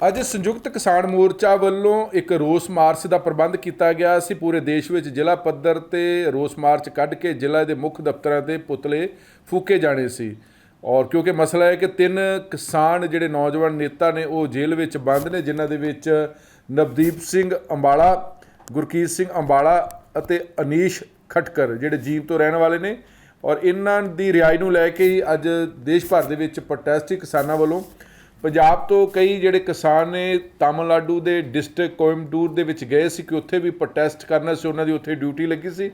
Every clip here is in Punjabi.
ਅੱਜ ਸੰਯੁਕਤ ਕਿਸਾਨ ਮੋਰਚਾ ਵੱਲੋਂ ਇੱਕ ਰੋਸ ਮਾਰਚ ਦਾ ਪ੍ਰਬੰਧ ਕੀਤਾ ਗਿਆ ਸੀ। ਪੂਰੇ ਦੇਸ਼ ਵਿੱਚ ਜ਼ਿਲ੍ਹਾ ਪੱਧਰ ਤੇ ਰੋਸ ਮਾਰਚ ਕੱਢ ਕੇ ਜ਼ਿਲ੍ਹਾ ਦੇ ਮੁੱਖ ਦਫ਼ਤਰਾਂ ਤੇ ਪੁਤਲੇ ਫੂਕੇ ਜਾਣੇ ਸੀ। ਔਰ ਕਿਉਂਕਿ ਮਸਲਾ ਹੈ ਕਿ ਤਿੰਨ ਕਿਸਾਨ ਜਿਹੜੇ ਨੌਜਵਾਨ ਨੇਤਾ ਨੇ, ਉਹ ਜੇਲ੍ਹ ਵਿੱਚ ਬੰਦ ਨੇ, ਜਿਨ੍ਹਾਂ ਦੇ ਵਿੱਚ ਨਵਦੀਪ ਸਿੰਘ ਅੰਬਾਲਾ, ਗੁਰਕੀਤ ਸਿੰਘ ਅੰਬਾਲਾ ਅਤੇ ਅਨੀਸ਼ ਖਟਕਰ ਜਿਹੜੇ ਜੀਵ ਤੋਂ ਰਹਿਣ ਵਾਲੇ ਨੇ। ਔਰ ਇਹਨਾਂ ਦੀ ਰਿਹਾਈ ਨੂੰ ਲੈ ਕੇ ਹੀ ਅੱਜ ਦੇਸ਼ ਭਰ ਦੇ ਵਿੱਚ ਪ੍ਰੋਟੈਸਟ ਕਿਸਾਨਾਂ ਵੱਲੋਂ। ਪੰਜਾਬ ਤੋਂ ਕਈ ਜਿਹੜੇ ਕਿਸਾਨ ਨੇ ਤਾਮਿਲਨਾਡੂ ਦੇ ਡਿਸਟ੍ਰਿਕਟ ਕੋਇੰਬਟੂਰ ਦੇ ਵਿੱਚ ਗਏ ਸੀ ਕਿ ਉੱਥੇ ਵੀ ਪ੍ਰੋਟੈਸਟ ਕਰਨਾ ਸੀ, ਉਹਨਾਂ ਦੀ ਉੱਥੇ ਡਿਊਟੀ ਲੱਗੀ ਸੀ।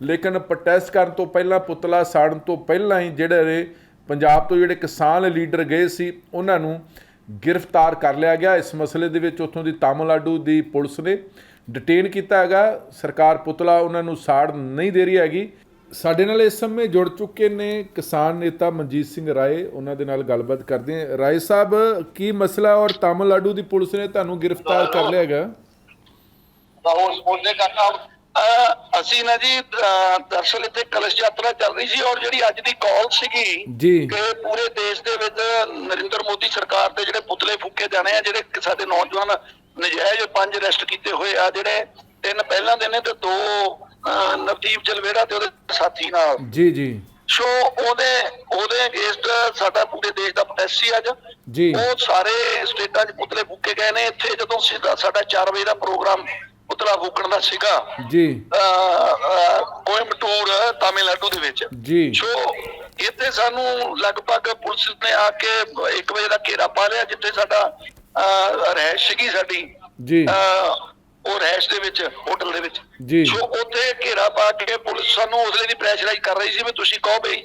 ਲੇਕਿਨ ਪ੍ਰੋਟੈਸਟ ਕਰਨ ਤੋਂ ਪਹਿਲਾਂ, ਪੁਤਲਾ ਸਾੜਨ ਤੋਂ ਪਹਿਲਾਂ ਹੀ ਜਿਹੜੇ ਨੇ ਪੰਜਾਬ ਤੋਂ ਜਿਹੜੇ ਕਿਸਾਨ ਲੀਡਰ ਗਏ ਸੀ, ਉਹਨਾਂ ਨੂੰ ਗ੍ਰਿਫਤਾਰ ਕਰ ਲਿਆ ਗਿਆ। ਇਸ ਮਸਲੇ ਦੇ ਵਿੱਚ ਉੱਥੋਂ ਦੀ ਤਾਮਿਲਨਾਡੂ ਦੀ ਪੁਲਿਸ ਨੇ ਡਿਟੇਨ ਕੀਤਾ ਹੈਗਾ। ਸਰਕਾਰ ਪੁਤਲਾ ਉਹਨਾਂ ਨੂੰ ਸਾੜ ਨਹੀਂ ਦੇ ਰਹੀ ਹੈਗੀ। ਸਾਡੇ ਨਾਲ ਇਸ ਸਮੇਂ ਜੁੜ ਚੁੱਕੇ ਨੇ ਕਿਸਾਨ ਨੇਤਾ ਮਨਜੀਤ ਸਿੰਘ ਰਾਏ ਉਹਨਾਂ ਦੇ ਨਾਲ ਗੱਲਬਾਤ ਕਰਦੇ ਹਾਂ। ਰਾਏ ਸਾਹਿਬ ਕੀ ਮਸਲਾ ਔਰ ਤਾਮਿਲਨਾਡੂ ਦੀ ਪੁਲਿਸ ਨੇ ਤੁਹਾਨੂੰ ਗ੍ਰਿਫਤਾਰ ਕਰ ਲਿਆ ਹੈਗਾ? ਬਹੁਤ ਬੋਲਦੇ ਅਹ ਅਸੀਂ ਨਾ ਜੀ ਅਹ ਦਰਅਸਲ ਇੱਥੇ ਕਲਸ਼ ਯਾਤਰਾ ਚੱਲ ਰਹੀ ਸੀ ਔਰ ਜਿਹੜੀ ਅੱਜ ਦੀ ਕਾਲ ਸੀਗੀ ਜੀ। ਕਿ ਪੂਰੇ ਦੇਸ਼ ਦੇ ਵਿੱਚ ਨਰਿੰਦਰ ਮੋਦੀ ਸਰਕਾਰ ਦੇ ਜਿਹੜੇ ਪੁਤਲੇ ਫੂਕੇ ਜਾਣੇ ਆ ਜਿਹੜੇ ਸਾਡੇ ਨੌਜਵਾਨ ਨਜਾਇਜ਼ ਪੰਜ ਅਰੈਸਟ ਕੀਤੇ ਹੋਏ ਆ ਜਿਹੜੇ ਤਿੰਨ ਪਹਿਲਾਂ ਦੇ ਨੇ ਤੇ ਦੋ ਨਵਦੀਪ ਜਲਵੇੜਾ ਤੇ ਉਹਦੇ ਸਾਥੀ ਨਾਲ। ਜੀ ਜੀ। ਸੋ ਉਹਦੇ ਉਹਦੇ ਅਗੇਂਸਟ ਸਾਡਾ ਪੂਰੇ ਦੇਸ਼ ਦਾ ਪ੍ਰੋਟੈਸਟ ਅੱਜ। ਜੀ। ਉਹ ਸਾਰੇ ਸਟੇਟਾਂ 'ਚ ਪੁਤਲੇ ਫੂਕੇ ਗਏ ਨੇ। ਇੱਥੇ ਜਦੋਂ ਸਾਡਾ 4 ਵਜੇ ਦਾ ਪ੍ਰੋਗਰਾਮ ਪੁਤਲਾ ਫੂਕਣ ਦਾ ਸੀਗਾ ਜੀ। ਕੋਇੰਬਟੂਰ ਤਾਮਿਲਨਾਡੂ ਦੇ ਵਿੱਚ। ਜੀ। ਸੋ ਇੱਥੇ ਸਾਨੂੰ ਲਗਭਗ ਪੁਲਿਸ ਨੇ ਆ ਕੇ 1 ਵਜੇ ਦਾ ਘੇਰਾ ਪਾ ਲਿਆ ਜਿੱਥੇ ਸਾਡਾ ਰਹਿਸ਼ ਸੀਗੀ ਸਾਡੀ। ਜੀ। ਉਹ ਰਹਿਸ਼ ਦੇ ਵਿੱਚ ਹੋਟਲ ਦੇ ਵਿੱਚ। ਜੀ। ਸੋ ਪਾ ਕੇ ਪੁਲਿਸ ਸਾਨੂੰ ਉਸਲੇ ਦੀ ਪ੍ਰੈਸ਼ਰਾਈਜ਼ ਕਰ ਰਹੀ ਸੀ ਵੀ ਤੁਸੀਂ ਕਹੋ ਬਈ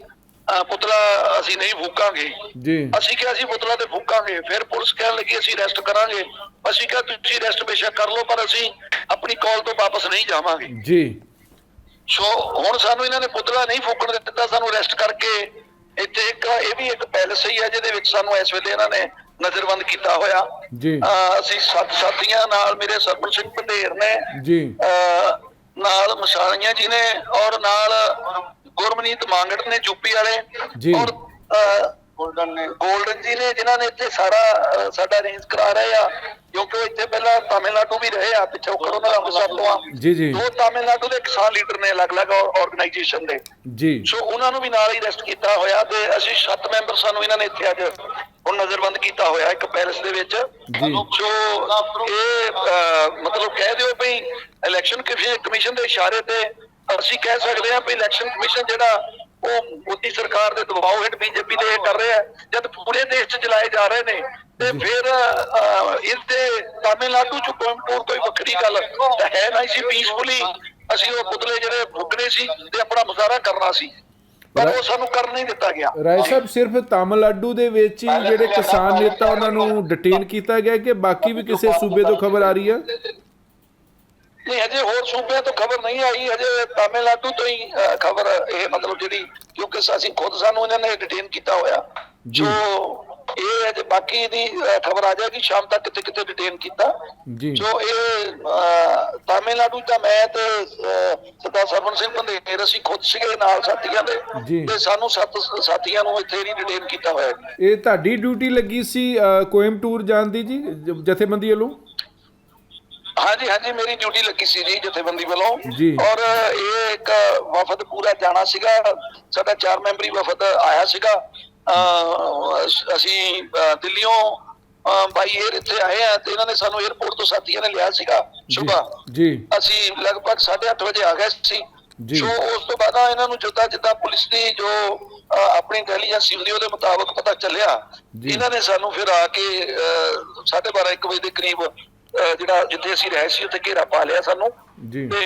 ਪੁਤਲਾ ਅਸੀਂ ਨਹੀਂ ਫੂਕਾਂਗੇ। ਜੀ। ਅਸੀਂ ਕਿਹਾ ਅਸੀਂ ਪੁਤਲਾ ਤੇ ਫੂਕਾਂਗੇ ਫਿਰ ਪੁਲਿਸ ਕਹਿਣ ਲੱਗੀ ਅਸੀਂ ਅਰੈਸਟ ਕਰਾਂਗੇ। ਅਸੀਂ ਕਿਹਾ ਤੁਸੀਂ ਅਰੈਸਟ ਬੇਸ਼ੱਕ ਕਰ ਲਓ ਪਰ ਅਸੀਂ ਆਪਣੀ ਕਾਲ ਤੋਂ ਵਾਪਸ ਨਹੀਂ ਜਾਵਾਂਗੇ। ਜੀ। ਸੋ ਹੁਣ ਸਾਨੂੰ ਇਹਨਾਂ ਨੇ ਪੁਤਲਾ ਨਹੀਂ ਫੂਕਣ ਦਿੱਤਾ ਸਾਨੂੰ ਅਰੈਸਟ ਕਰਕੇ ਇੱਥੇ ਇੱਕ ਇਹ ਵੀ ਇੱਕ ਪੈਲਸ ਹੀ ਹੈ ਜਿਹਦੇ ਵਿੱਚ ਸਾਨੂੰ ਇਸ ਵੇਲੇ ਇਹਨਾਂ ਨੇ ਨਜ਼ਰਬੰਦ ਕੀਤਾ ਹੋਇਆ। ਜੀ। ਅਸੀਂ ਸੱਤ ਸਾਥੀਆਂ ਨਾਲ ਮੇਰੇ ਸਰਪੰਚ ਸਿੰਘ ਪੰਧੇਰ ਨੇ ਜੀ। ਨਾਲ ਮਸ਼ਾਲੀਆਂ ਜੀ ਨੇ ਔਰ ਨਾਲ ਗੁਰਮਨੀਤ ਮਾਂਗੜ ਨੇ ਯੂਪੀ ਵਾਲੇ। ਔਰ ਗੋਲਡਨ ਨੇ। ਗੋਲਡਨ ਜੀ ਨੇ ਜਿਨ੍ਹਾਂ ਨੇ ਇੱਥੇ ਸਾਰਾ ਸਾਡਾ ਅਰੇਂਜ ਕਰਾ ਰਹੇ ਆ ਕਿਉਂਕਿ ਉਹ ਇੱਥੇ ਪਹਿਲਾਂ ਤਾਮਿਲਨਾਡੂ ਵੀ ਰਹੇ ਆ ਪਿਛੋਕੜ ਉਹਨਾਂ ਦਾ ਅੰਮ੍ਰਿਤਸਰ ਤੋਂ ਆ। ਜੀ ਜੀ। ਦੋ ਤਾਮਿਲਨਾਡੂ ਦੇ ਕਿਸਾਨ ਲੀਡਰ ਨੇ ਅਲੱਗ-ਅਲੱਗ ਆਰਗੇਨਾਈਜੇਸ਼ਨ ਦੇ। ਜੀ। ਸੋ ਉਹਨਾਂ ਨੂੰ ਵੀ ਨਾਲ ਹੀ ਅਰੈਸਟ ਕੀਤਾ ਹੋਇਆ ਤੇ ਅਸੀਂ ਸੱਤ ਮੈਂਬਰ ਸਾਨੂੰ ਇਹਨਾਂ ਨੇ ਇੱਥੇ ਅੱਜ ਹੁਣ ਨਜ਼ਰਬੰਦ ਕੀਤਾ ਹੋਇਆ ਇੱਕ ਪੈਲਸ ਦੇ ਵਿੱਚ। ਜੀ। ਇਹ ਮਤਲਬ ਕਹਿ ਦਿਓ ਵੀ ਇਲੈਕਸ਼ਨ ਕਮਿਸ਼ਨ ਦੇ ਇਸ਼ਾਰੇ ਤੇ ਅਸੀਂ ਕਹਿ ਸਕਦੇ ਹਾਂ ਵੀ ਇਲੈਕਸ਼ਨ ਕਮਿਸ਼ਨ ਜਿਹੜਾ ਉਹ ਮੋਦੀ ਸਰਕਾਰ ਦੇ ਦਬਾਅ ਹੇਠ ਬੀਜੇਪੀ ਦੇ ਕਰ ਰਿਹਾ ਜਦ ਪੂਰੇ ਦੇਸ਼ 'ਚ ਚਲਾਏ ਜਾ ਰਹੇ ਨੇ ਤੇ ਫਿਰ ਇਸ ਦੇ ਤਾਮਿਲਨਾਡੂ 'ਚ ਕੋਇੰਬਟੂਰ ਕੋਈ ਵੱਖਰੀ ਗੱਲ ਹੈ ਨਹੀਂ ਸੀ ਪੀਸਫੁਲੀ ਅਸੀਂ ਉਹ ਪੁਤਲੇ ਜਿਹੜੇ ਫੁੱਕਣੇ ਸੀ ਤੇ ਆਪਣਾ ਮੁਜ਼ਾਹਰਾ ਕਰਨਾ ਸੀ ਪਰ ਉਹ ਸਾਨੂੰ ਕਰਨ ਨਹੀਂ ਦਿੱਤਾ ਗਿਆ। ਰਾਏ ਸਾਹਿਬ ਸਿਰਫ ਤਾਮਿਲਨਾਡੂ ਦੇ ਵਿੱਚ ਹੀ ਜਿਹੜੇ ਕਿਸਾਨ ਨੇਤਾ ਉਹਨਾਂ ਨੂੰ ਡਿਟੇਨ ਕੀਤਾ ਗਿਆ ਕਿ ਬਾਕੀ ਵੀ ਕਿਸੇ ਸੂਬੇ ਤੋਂ ਖਬਰ ਆ ਰਹੀ ਹੈ ਨਹੀਂ ਹਜੇ ਹੋਰ ਸੂਬਿਆਂ ਤੋਂ ਖਬਰ ਨਹੀਂ ਆਈ ਹਜੇ ਤਾਮਿਲਨਾਡੂ ਤੋਂ ਹੀ ਖਬਰ ਇਹ ਮਤਲਬ ਜਿਹੜੀ ਕਿਉਂਕਿ ਅਸੀਂ ਖੁਦ ਸਾਨੂੰ ਇਹਨਾਂ ਨੇ ਡਿਟੇਨ ਕੀਤਾ ਹੋਇਆ ਜੀ। ਇਹ ਹਜੇ ਬਾਕੀ ਦੀ ਖਬਰ ਆ ਜਾਏਗੀ ਸ਼ਾਮ ਤੱਕ ਕਿਤੇ ਕਿਤੇ ਡਿਟੇਨ ਕੀਤਾ ਜੀ ਇਹ ਤਾਮਿਲਨਾਡੂ ਦਾ ਮੈਂ ਤੇ ਸਰਦਾਰ ਸਰਵਨ ਸਿੰਘ ਪੰਧੇਰ ਅਸੀਂ ਖੁਦ ਸੀਗੇ ਨਾਲ ਸਾਥੀਆਂ ਦੇ। ਤੇ ਸਾਨੂੰ ਸੱਤ ਸਾਥੀਆਂ ਨੂੰ ਇੱਥੇ ਨਹੀਂ ਡਿਟੇਨ ਕੀਤਾ ਹੋਇਆ ਹੈ। ਇਹ ਤੁਹਾਡੀ ਡਿਊਟੀ ਲੱਗੀ ਸੀ ਅ, ਕੋਇੰਬਟੂਰ ਜਾਣ ਦੀ ਜ- ਜਥੇਬੰਦੀ ਵੱਲੋਂ ਹਾਂਜੀ ਹਾਂਜੀ ਮੇਰੀ ਡਿਊਟੀ ਲੱਗੀ ਸੀ ਜੀ ਜਥੇਬੰਦੀ ਵੱਲੋਂ। ਜੀ। ਔਰ ਇਹ ਇੱਕ ਵਫਦ ਪੂਰਾ ਜਾਣਾ ਸੀਗਾ। ਸਾਡਾ ਚਾਰ ਮੈਂਬਰੀ ਵਫਦ ਆਇਆ ਸੀਗਾ। ਅਹ ਅਸ- ਅਸੀਂ ਅਹ ਦਿੱਲੀੋਂ ਬਾਈ 에ਅਰ ਇੱਥੇ ਆਏ ਆ ਤੇ ਇਹਨਾਂ ਨੇ ਸਾਨੂੰ 에ਅਰਪੋਰਟ ਤੋਂ ਸਾਥੀਆਂ ਨੇ ਲਿਆ ਸੀਗਾ ਜੀ ਜੀ। ਅਸੀਂ ਲਗਭਗ 8:30 ਵਜੇ ਆ ਗਏ ਸੀ। ਜੀ। ਸੋ ਉਸ ਤੋਂ ਬਾਅਦ ਇਹਨਾਂ ਨੂੰ ਜਿੱਦਾਂ ਜਿੱਦਾਂ ਪੁਲਿਸ ਦੀ ਜੋ ਅਹ, ਆਪਣੀ ਇੰਟੈਲੀਜੈਂਸ ਸੀ ਉਹਦੇ ਮੁਤਾਬਕ ਪਤਾ ਚੱਲਿਆ। ਜੀ। ਇਹਨਾਂ ਨੇ ਸਾਨੂੰ ਫਿਰ ਆ ਕੇ 12:30 1 ਵਜੇ ਦੇ ਕਰੀਬ ਅਹ, ਜਿਹੜਾ ਜਿੱਥੇ ਅਸੀਂ ਰਹੇ ਸੀ ਉੱਥੇ ਘੇਰਾ ਪਾ ਲਿਆ ਸਾਨੂੰ ਜੀ ਤੇ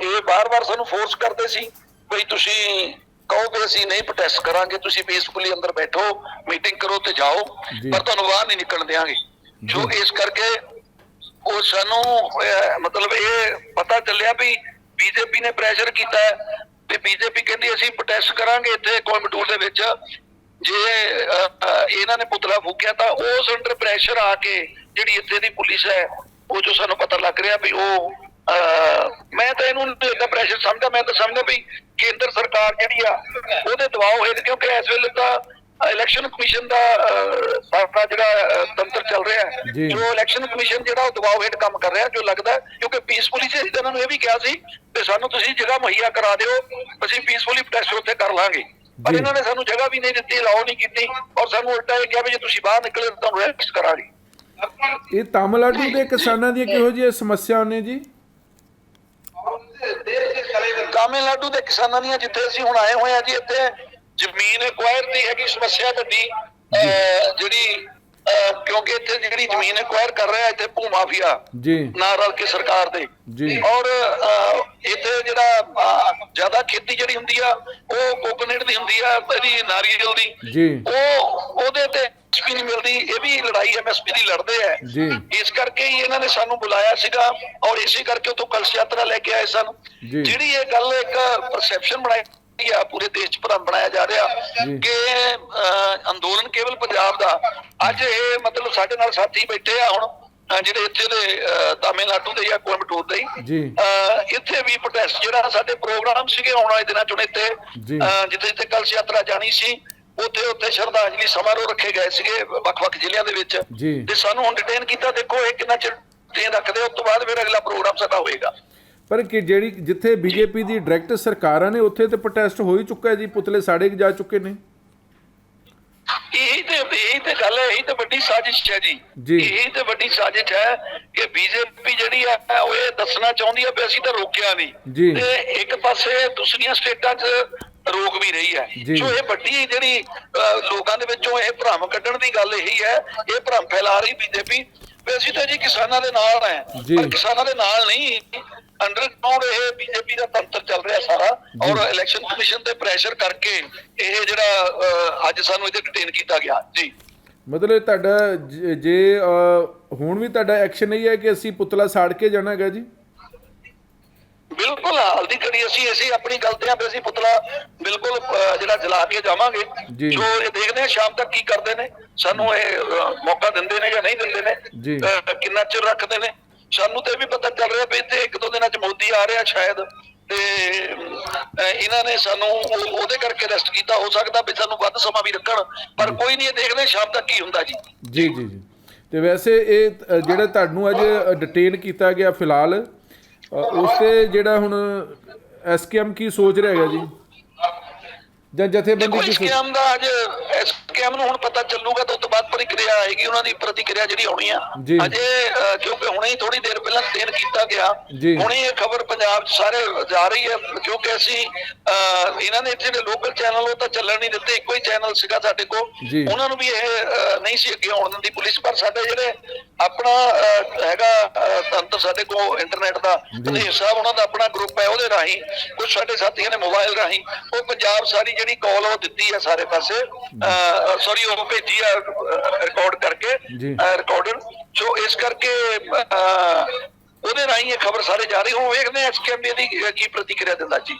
ਇਹ ਬਾਰ-ਬਾਰ ਸਾਨੂੰ ਫੋਰਸ ਕਰਦੇ ਸੀ ਵੀ ਤੁਸੀਂ ਕਹੋ ਵੀ ਅਸੀਂ ਨਹੀਂ ਪ੍ਰੋਟੈਸਟ ਕਰਾਂਗੇ ਤੁਸੀਂ ਪੀਸਫੁਲੀ ਅੰਦਰ ਬੈਠੋ ਮੀਟਿੰਗ ਕਰੋ ਤੇ ਜਾਓ। ਪਰ ਤੁਹਾਨੂੰ ਬਾਹਰ ਨਹੀਂ ਨਿਕਲਣ ਦੇਵਾਂਗੇ ਜੋ। ਇਸ ਕਰਕੇ ਉਹ ਸਾਨੂੰ ਮਤਲਬ ਇਹ ਪਤਾ ਚੱਲਿਆ ਵੀ ਬੀਜੇਪੀ ਨੇ ਪ੍ਰੈਸ਼ਰ ਕੀਤਾ ਤੇ ਬੀਜੇਪੀ ਕਹਿੰਦੀ ਅਸੀਂ ਪ੍ਰੋਟੈਸਟ ਕਰਾਂਗੇ ਇੱਥੇ ਕੋਇੰਬਟੂਰ ਦੇ ਵਿੱਚ ਜੇ ਇਹਨਾਂ ਨੇ ਪੁਤਲਾ ਫੂਕਿਆ ਤਾਂ ਉਸ ਅੰਡਰ ਪ੍ਰੈਸ਼ਰ ਆ ਕੇ ਜਿਹੜੀ ਇੱਥੇ ਦੀ ਪੁਲਿਸ ਹੈ ਉਹ ਜੋ ਸਾਨੂੰ ਪਤਾ ਲੱਗ ਰਿਹਾ ਵੀ ਉਹ ਮੈਂ ਤਾਂ ਇਹਨੂੰ ਇਹਦਾ ਪ੍ਰੈਸ਼ਰ ਸਮਝਦਾ ਮੈਂ ਤਾਂ ਸਮਝਦਾ ਵੀ ਕੇਂਦਰ ਸਰਕਾਰ ਜਿਹੜੀ ਆ ਉਹਦੇ ਦਬਾਅ ਹੇਠ ਕਿਉਂਕਿ ਇਸ ਵੇਲੇ ਤਾਂ ਇਲੈਕਸ਼ਨ ਕਮਿਸ਼ਨ ਦਾ ਸਾਡਾ ਜਿਹੜਾ ਤੰਤਰ ਚੱਲ ਰਿਹਾ ਹੈ ਜੀ। ਇਲੈਕਸ਼ਨ ਕਮਿਸ਼ਨ ਜਿਹੜਾ ਉਹ ਦਬਾਅ ਹੇਠ ਕੰਮ ਕਰ ਰਿਹਾ ਜੋ ਲੱਗਦਾ ਕਿਉਂਕਿ ਪੀਸਫੁਲੀ ਸੀ ਇਹਨਾਂ ਨੂੰ ਇਹ ਵੀ ਕਿਹਾ ਸੀ ਤੇ ਸਾਨੂੰ ਤੁਸੀਂ ਜਗ੍ਹਾ ਮੁਹੱਈਆ ਕਰਾ ਦਿਓ ਅਸੀਂ ਪੀਸਫੁਲੀ ਪ੍ਰੋਟੈਸਟ ਉੱਥੇ ਕਰ ਲਾਂਗੇ ਪਰ। ਇਹਨਾਂ ਨੇ ਸਾਨੂੰ ਜਗ੍ਹਾ ਵੀ ਨਹੀਂ ਦਿੱਤੀ ਅਲਾਉ ਨਹੀਂ ਕੀਤੀ ਔਰ ਸਾਨੂੰ ਉਲਟਾ ਇਹ ਕਿਹਾ ਵੀ ਜੇ ਤੁਸੀਂ ਬਾਹਰ ਨਿਕਲੇ ਤਾਂ ਤੁਹਾਨੂੰ ਅਰੈਸਟ ਕਰਾਂਗੇ। ਇਹ ਤਾਮਿਲਨਾਡੂ ਦੇ ਕਿਸਾਨਾਂ ਦੀਆਂ ਕਿਹੋ ਜਿਹੀਆਂ ਸਮੱਸਿਆਵਾਂ ਨੇ ਜੀ? ਤਾਮਿਲਨਾਡੂ ਦੇ ਕਿਸਾਨਾਂ ਦੀਆਂ ਜਿੱਥੇ ਅਸੀਂ ਹੁਣ ਆਏ ਹੋਏ ਆ ਜੀ ਇੱਥੇ ਜ਼ਮੀਨ ਐਕਵਾਇਰ ਦੀ ਹੈਗੀ ਸਮੱਸਿਆ ਵੱਡੀ ਜਿਹੜੀ ਕਿਉਂਕਿ ਇੱਥੇ ਜਿਹੜੀ ਜ਼ਮੀਨ ਐਕਵਾਇਰ ਕਰ ਰਿਹਾ ਇੱਥੇ ਭੂ ਮਾਫੀਆ ਜੀ ਨਾਲ ਰਲ ਕੇ ਸਰਕਾਰ ਦੇ ਜੀ। ਔਰ ਇੱਥੇ ਜਿਹੜਾ ਜ਼ਿਆਦਾ ਖੇਤੀ ਜਿਹੜੀ ਹੁੰਦੀ ਆ ਉਹ ਕੋਕੋਨਟ ਦੀ ਹੁੰਦੀ ਆ ਇਹਦੀ ਨਾਰੀਅਲ ਦੀ ਜੀ ਉਹ ਉਹਦੇ ਤੇ ਐਮਐਸਪੀ ਨਹੀਂ ਮਿਲਦੀ ਇਹ ਵੀ ਲੜਾਈ ਐਮਐਸਪੀ ਦੀ ਲੜਦੇ ਆ ਜੀ। ਇਸ ਕਰਕੇ ਹੀ ਇਹਨਾਂ ਨੇ ਸਾਨੂੰ ਬੁਲਾਇਆ ਸੀਗਾ ਔਰ ਇਸੇ ਕਰਕੇ ਉਥੋਂ ਕਲਸ਼ ਯਾਤਰਾ ਲੈ ਕੇ ਆਏ ਸਨ। ਜਿਹੜੀ ਇਹ ਗੱਲ ਇੱਕ ਪਰਸੈਪਸ਼ਨ ਬਣਾਈ ਆ ਪੂਰੇ ਦੇਸ਼ 'ਚ ਭਰਮ ਬਣਾਇਆ ਜਾ ਰਿਹਾ। ਕਿ ਅੰਦੋਲਨ ਕੇਵਲ ਪੰਜਾਬ ਦਾ ਅੱਜ ਇਹ ਮਤਲਬ ਸਾਡੇ ਨਾਲ ਸਾਥੀ ਬੈਠੇ ਆ ਹੁਣ ਜਿਹੜੇ ਇੱਥੇ ਦੇ ਤਾਮਿਲਨਾਡੂ ਦੇ ਜਾਂ ਕੋਇੰਬਟੂਰ ਦੇ। ਜੀ। ਇੱਥੇ ਵੀ ਪ੍ਰੋਟੈਸਟ ਜਿਹੜਾ ਸਾਡੇ ਪ੍ਰੋਗਰਾਮ ਸੀਗੇ ਆਉਣ ਵਾਲੇ ਦਿਨਾਂ 'ਚ ਇੱਥੇ ਜਿੱਥੇ ਜਿੱਥੇ ਕਲਸ਼ ਯਾਤਰਾ ਜਾਣੀ ਸੀ ਉੱਥੇ ਉੱਥੇ ਸ਼ਰਧਾਂਜਲੀ ਸਮਾਰੋਹ ਰੱਖੇ ਗਏ ਸੀਗੇ ਵੱਖ-ਵੱਖ ਜ਼ਿਲ੍ਹਿਆਂ ਦੇ ਵਿੱਚ। ਤੇ ਸਾਨੂੰ ਹੁਣ ਡਿਟੇਨ ਕੀਤਾ ਦੇਖੋ ਇਹ ਕਿੰਨਾ ਚਿਰ ਡਿਟੇਨ ਰੱਖਦੇ ਉਸ ਤੋਂ ਬਾਅਦ ਫਿਰ ਅਗਲਾ ਪ੍ਰੋਗਰਾਮ ਸਾਡਾ ਹੋਏਗਾ ਪਰ ਕਿ ਜਿਹੜੀ ਜਿੱਥੇ ਬੀਜੇਪੀ ਦੀ ਡਾਇਰੈਕਟ ਸਰਕਾਰਾਂ ਨੇ ਉੱਥੇ ਤੇ ਪ੍ਰੋਟੈਸਟ ਹੋ ਹੀ ਚੁੱਕਾ ਹੈ ਜੀ ਪੁਤਲੇ ਸਾੜੇ ਜਾ ਚੁੱਕੇ ਨੇ ਇਹੀ ਤੇ ਇਹੀ ਤੇ ਗੱਲ ਹੈ ਇਹੀ ਤੇ ਵੱਡੀ ਸਾਜ਼ਿਸ਼ ਹੈ ਜੀ। ਇਹੀ ਤੇ ਵੱਡੀ ਸਾਜ਼ਿਸ਼ ਹੈ ਕਿ ਬੀਜੇਪੀ ਜਿਹੜੀ ਹੈ ਉਹ ਇਹ ਦੱਸਣਾ ਚਾਹੁੰਦੀ ਹੈ ਵੀ ਅਸੀਂ ਤਾਂ ਰੋਕਿਆ। ਨਹੀਂ ਤੇ ਇੱਕ ਪਾਸੇ ਦੂਸਰੀਆਂ ਸਟੇਟਾਂ 'ਚ ਰੋਕ ਵੀ ਰਹੀ ਹੈ। ਜੀ। ਸੋ ਇਹ ਵੱਡੀ ਜਿਹੜੀ ਲੋਕਾਂ ਦੇ ਵਿੱਚੋਂ ਇਹ ਭਰਮ ਕੱਢਣ ਦੀ ਗੱਲ ਇਹੀ ਹੈ ਇਹ ਭਰਮ ਫੈਲਾ ਰਹੀ ਬੀਜੇਪੀ। ਵੀ ਅਸੀਂ ਤਾਂ ਜੀ ਕਿਸਾਨਾਂ ਦੇ ਨਾਲ ਹੈ। ਪਰ ਕਿਸਾਨਾਂ ਦੇ ਨਾਲ ਨਹੀਂ। ਅੰਡਰਗਰਾਉਂਡ ਇਹ ਬੀਜੇਪੀ ਦਾ ਤੰਤਰ ਚੱਲ ਰਿਹਾ ਸਾਰਾ ਔਰ ਇਲੈਕਸ਼ਨ ਕਮਿਸ਼ਨ ਤੇ ਪ੍ਰੈਸ਼ਰ ਕਰਕੇ ਇਹ ਜਿਹੜਾ ਅੱਜ ਸਾਨੂੰ ਇਹਦੇ ਡਿਟੇਨ ਕੀਤਾ ਗਿਆ। ਜੀ। ਮਤਲਬ ਤੁਹਾਡਾ ਜ- ਹੁਣ ਵੀ ਤੁਹਾਡਾ ਐਕਸ਼ਨ ਇਹ ਹੈ ਕਿ ਅਸੀਂ ਪੁਤਲਾ ਸਾੜ ਕੇ ਜਾਣਾ ਹੈਗਾ ਜੀ? ਬਿਲਕੁਲ ਹਾਲ ਦੀ ਘੜੀ ਅਸੀਂ ਅਸੀਂ ਆਪਣੀ ਗਲਤੀਆਂ ਤੇ ਅਸੀਂ ਪੁਤਲਾ ਬਿਲਕੁਲ ਜਿਹੜਾ ਜਲਾ ਕੇ ਜਾਵਾਂਗੇ। ਜੀ। ਇਹ ਦੇਖਦੇ ਹਾਂ ਸ਼ਾਮ ਤੱਕ ਕੀ ਕਰਦੇ ਨੇ ਸਾਨੂੰ ਇਹ ਮੌਕਾ ਦਿੰਦੇ ਨੇ ਜਾਂ ਨਹੀਂ ਦਿੰਦੇ ਨੇ ਕਿੰਨਾ ਚਿਰ ਰੱਖਦੇ ਨੇ। ਸਾਨੂੰ ਤੇ ਵੀ ਪਤਾ ਚੱਲ ਰਿਹਾ ਵੀ ਇੱਥੇ ਇੱਕ ਦੋ ਦਿਨਾਂ ਚ ਮੋਦੀ ਆ ਰਿਹਾ ਸ਼ਾਇਦ ਤੇ ਇਹਨਾਂ ਨੇ ਸਾਨੂੰ ਉਹ- ਉਹਦੇ ਕਰਕੇ ਅਰੈਸਟ ਕੀਤਾ ਹੋ ਸਕਦਾ ਵੀ ਸਾਨੂੰ ਵੱਧ ਸਮਾਂ ਵੀ ਰੱਖਣ ਪਰ ਕੋਈ ਨਹੀਂ ਇਹ ਦੇਖਦੇ ਸ਼ਾਮ ਤੱਕ ਕੀ ਹੁੰਦਾ ਜੀ। ਜੀ ਜੀ ਜੀ। ਤੇ ਵੈਸੇ ਇਹ ਜਿਹੜਾ ਤੁਹਾਨੂੰ ਅੱਜ ਡਿਟੇਨ ਕੀਤਾ ਗਿਆ ਫਿਲਹਾਲ ਉਸ ਤੇ ਜਿਹੜਾ ਹੁਣ ਐਸਕੇਐਮ ਕੀ ਸੋਚ ਰਿਹਾ ਹੈਗਾ ਜੀ? ਜਾਂ ਜਥੇਬੰਦੀ ਕੀ ਸੋਚ ਸਕੈਮ ਦਾ ਅੱਜ ਸਕੈਮ ਨੂੰ ਹੁਣ ਪਤਾ ਚੱਲੂਗਾ ਤਾਂ ਉਸ ਤੋਂ ਬਾਅਦ ਪ੍ਰਕਿਰਿਆ ਆਏਗੀ ਉਹਨਾਂ ਦੀ ਪ੍ਰਤੀਕਿਰਿਆ ਜਿਹੜੀ ਆਉਣੀ ਆ। ਅਜੇ ਕਿਉਂਕਿ ਹੁਣੇ ਹੀ ਥੋੜੀ ਦੇਰ ਪਹਿਲਾਂ ਦੇਣ ਕੀਤਾ ਗਿਆ। ਹੁਣੇ ਇਹ ਖਬਰ ਪੰਜਾਬ 'ਚ ਸਾਰੇ ਜਾ ਰਹੀ ਹੈ ਕਿਉਂਕਿ ਅਸੀਂ ਇਹਨਾਂ ਨੇ ਜਿਹੜੇ ਲੋਕਲ ਚੈਨਲ ਉਹ ਤਾਂ ਚੱਲਣ ਨਹੀਂ ਦਿੱਤੇ ਇੱਕੋ ਹੀ ਚੈਨਲ ਸੀਗਾ ਸਾਡੇ ਕੋਲ। ਉਹਨਾਂ ਨੂੰ ਵੀ ਇਹ ਨਹੀਂ ਸੀ ਅੱਗੇ ਆਉਣ ਦਿੰਦੀ ਪੁਲਿਸ ਪਰ ਸਾਡੇ ਜਿਹੜੇ ਆਪਣਾ ਹੈਗਾ ਤੰਤਰ ਸਾਡੇ ਕੋਲ ਇੰਟਰਨੈਟ ਦਾ ਧਨੇਰ ਸਾਹਿਬ ਉਹਨਾਂ ਦਾ ਆਪਣਾ ਗਰੁੱਪ ਹੈ ਉਹਦੇ ਰਾਹੀਂ ਕੁਝ ਸਾਡੇ ਸਾਥੀਆਂ ਨੇ ਮੋਬਾਈਲ ਰਾਹੀਂ ਉਹ ਪੰਜਾਬ ਸਾਰੀ ਜਿਹੜੀ ਕਾਲ ਉਹ ਦਿੱਤੀ ਹੈ ਸਾਰੇ ਪਾਸੇ ਸੌਰੀ ਉਹ ਭੇਜੀ ਆ ਰਿਕਾਰਡ ਕਰਕੇ ਜੀ। ਰਿਕਾਰਡਰ ਸੋ ਇਸ ਕਰਕੇ ਉਹਦੇ ਰਾਹੀਂ ਇਹ ਖਬਰ ਸਾਰੇ ਜਾ ਰਹੀ। ਹੁਣ ਵੇਖਦੇ ਐਸਕੇਐਮ ਦੀ ਕੀ ਪ੍ਰਤੀਕਿਰਿਆ ਦਿੰਦਾ ਜੀ।